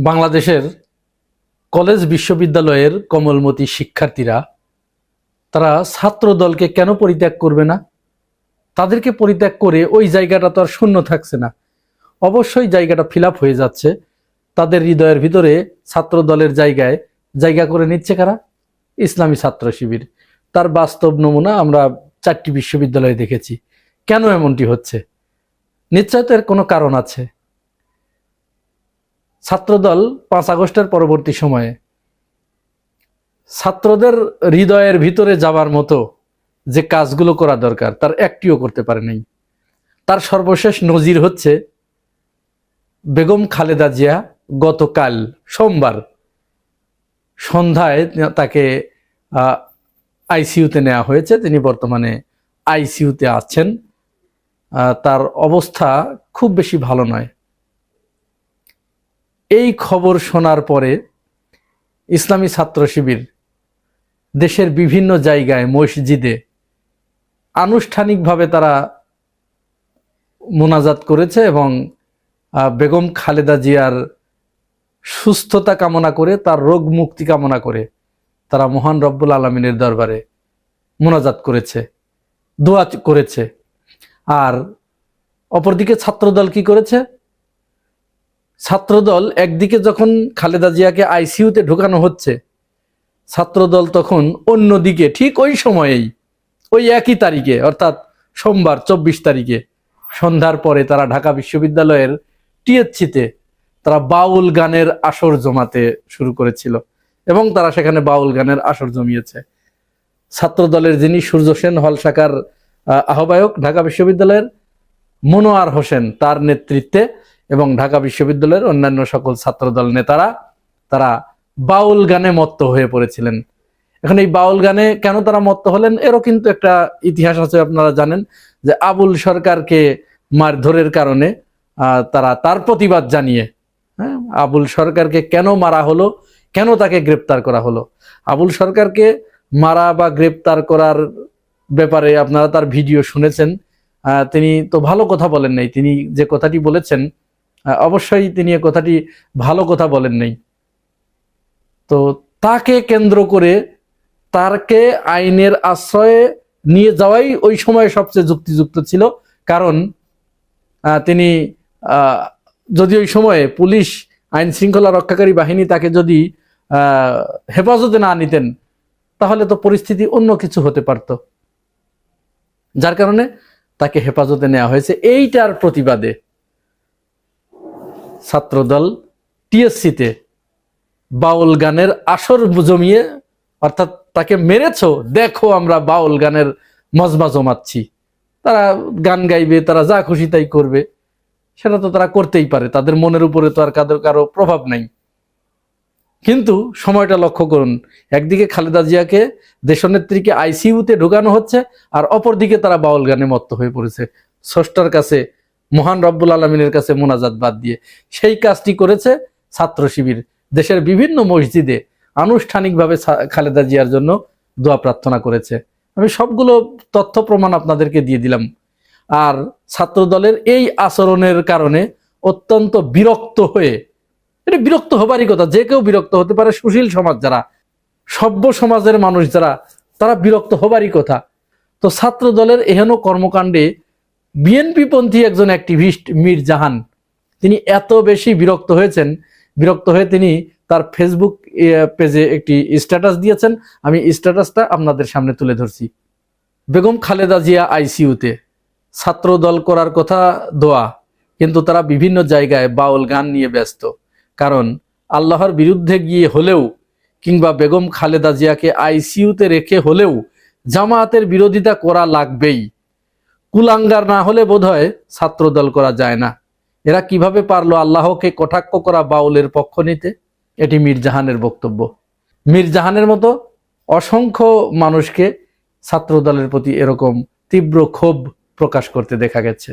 বাংলাদেশের কলেজ বিশ্ববিদ্যালয়ের কমলমতি শিক্ষার্থীরা, তারা ছাত্র দলকে কেন পরিত্যাগ করবে না? তাদেরকে পরিত্যাগ করে ওই জায়গাটা তো আর শূন্য থাকছে না। অবশ্যই জায়গাটা ফিল হয়ে যাচ্ছে। তাদের হৃদয়ের ভিতরে ছাত্র দলের জায়গায় জায়গা করে নিচ্ছে কারা? ইসলামী ছাত্র শিবির। তার বাস্তব নমুনা আমরা চারটি বিশ্ববিদ্যালয়ে দেখেছি। কেন এমনটি হচ্ছে? নিশ্চয় তো এর কোনো কারণ আছে। ছাত্রদল পাঁচ আগস্টের পরবর্তী সময়ে। ছাত্রদের হৃদয়ের ভিতরে যাবার মতো যে কাজগুলো করা দরকার, তার একটিও করতে পারে নাই। তার সর্বশেষ নজির হচ্ছে বেগম খালেদা জিয়া গতকাল সোমবার সন্ধ্যায় তাকে আইসিইউতে নেওয়া হয়েছে। তিনি বর্তমানে আইসিইউতে আছেন। তার অবস্থা খুব বেশি ভালো নয়। এই খবর শোনার পরে ইসলামী ছাত্র শিবির দেশের বিভিন্ন জায়গায়, মসজিদে আনুষ্ঠানিকভাবে তারা মোনাজাত করেছে এবং বেগম খালেদা জিয়ার সুস্থতা কামনা করে, তার রোগ মুক্তি কামনা করে তারা মহান রব্বুল আলমিনের দরবারে মোনাজাত করেছে, দোয়া করেছে। আর অপরদিকে ছাত্রদল কি করেছে? ছাত্রদল একদিকে যখন খালেদা জিয়াকে আইসিইউতে ঢোকানো হচ্ছে, ছাত্রদল তখন অন্যদিকে ঠিক ওই সময়েই, ওই একই তারিখে, অর্থাৎ সোমবার চব্বিশ তারিখে, সন্ধ্যার পরে তারা ঢাকা বিশ্ববিদ্যালয়ের টিএসসিতে তারা বাউল গানের আসর জমাতে শুরু করেছিল এবং তারা সেখানে বাউল গানের আসর জমিয়েছে। ছাত্রদলের যিনি সূর্য সেন, হল শাখার আহ্বায়ক ঢাকা বিশ্ববিদ্যালয়ের মনোয়ার হোসেন, তার নেতৃত্বে এবং ঢাকা বিশ্ববিদ্যালয়ের অন্যান্য সকল ছাত্রদল নেতারা, তারা বাউল গানে মত্ত হয়ে পড়েছিলেন। এখন এই বাউল গানে কেন তারা মত্ত হলেন, এরও কিন্তু একটা ইতিহাস আছে আপনারা জানেন, যে আবুল সরকারকে মারধরের কারণে তারা তার প্রতিবাদ জানিয়ে হ্যাঁ আবুল সরকারকে কেন মারা হলো, কেন তাকে গ্রেপ্তার করা হলো? আবুল সরকারকে মারা বা গ্রেপ্তার করার ব্যাপারে আপনারা তার ভিডিও শুনেছেন তিনি তো ভালো কথা বলেন নাই, তিনি যে কথাটি বলেছেন অবশ্যই তিনি কথাটি ভালো কথা বলেন নাই। তো তাকে কেন্দ্র করে তারকে আইনের আশ্রয়ে নিয়ে যাওয়াই ওই সময় সবচেয়ে যুক্তিযুক্ত ছিল। কারণ তিনি যদি ওই সময়ে পুলিশ আইন শৃঙ্খলা রক্ষাকারী বাহিনী তাকে যদি হেফাজতে না নিতেন, তাহলে তো পরিস্থিতি অন্য কিছু হতে পারত। যার কারণে তাকে হেফাজতে নেওয়া হয়েছে। এইটার প্রতিবাদে ছাত্রদল টিএসসিতে বাউল গানের আসর জমিয়ে, অর্থাৎ তাকে মেরেছো, দেখো আমরা বাউল গানের মজমা জমাচ্ছি। তারা গান গাইবে, তারা যা খুশি তাই করবে। সেটা তো তারা করতেই পারে, তাদের মনের উপরে তো আর কারও কারও প্রভাব নাই। কিন্তু সময়টা লক্ষ্য করুন, একদিকে খালেদা জিয়াকে দেশনেত্রীকে আইসিইউতে ঢুকানো হচ্ছে, আর অপরদিকে তারা বাউল গানে মত্ত হয়ে পড়েছে। স্রষ্টার কাছে মহান রব্বুল আলমিনের কাছে মোনাজাত বাদ দিয়ে সেই কাজটি করেছে ছাত্র শিবির, দেশের বিভিন্ন মসজিদে আনুষ্ঠানিকভাবে খালেদা জিয়ার জন্য দোয়া প্রার্থনা করেছে। আমি সবগুলো তথ্য প্রমাণ আপনাদেরকে দিয়ে দিলাম। আর ছাত্র দলের এই আচরণের কারণে অত্যন্ত বিরক্ত হয়ে, এটা বিরক্ত হবারই কথা, যে কেউ বিরক্ত হতে পারে সুশীল সমাজ যারা, সভ্য সমাজের মানুষ যারা, তারা বিরক্ত হবারই কথা। তো ছাত্র দলের এহেন কর্মকাণ্ডে বিএনপি পন্থী একজন অ্যাক্টিভিস্ট মীর জাহান। তিনি এত বেশি বিরক্ত হয়েছেন, বিরক্ত হয়ে তিনি তার ফেসবুক পেজে একটি স্ট্যাটাস দিয়েছেন। আমি স্ট্যাটাসটা আপনাদের সামনে তুলে ধরছি। বেগম খালেদা জিয়া আইসিইউতে ছাত্র দল করার কথা দোয়া, কিন্তু তারা বিভিন্ন জায়গায় বাউল গান নিয়ে ব্যস্ত। কারণ আল্লাহর বিরুদ্ধে গিয়ে হলেও, কিংবা বেগম খালেদা জিয়াকে আইসিইউতে রেখে হলেও, জামায়াতের বিরোধিতা করা লাগবেই। কুলাঙ্গার না হলে বোধহয় ছাত্র দল করা যায় না। এরা কীভাবে পারল আল্লাহকে কটাক্ষ করা বাউলের পক্ষ নিতে? এটি মির্জাহানের বক্তব্য। মির্জাহানের মতো অসংখ্য মানুষকে ছাত্র দলের প্রতি এরকম তীব্র ক্ষোভ প্রকাশ করতে দেখা গেছে।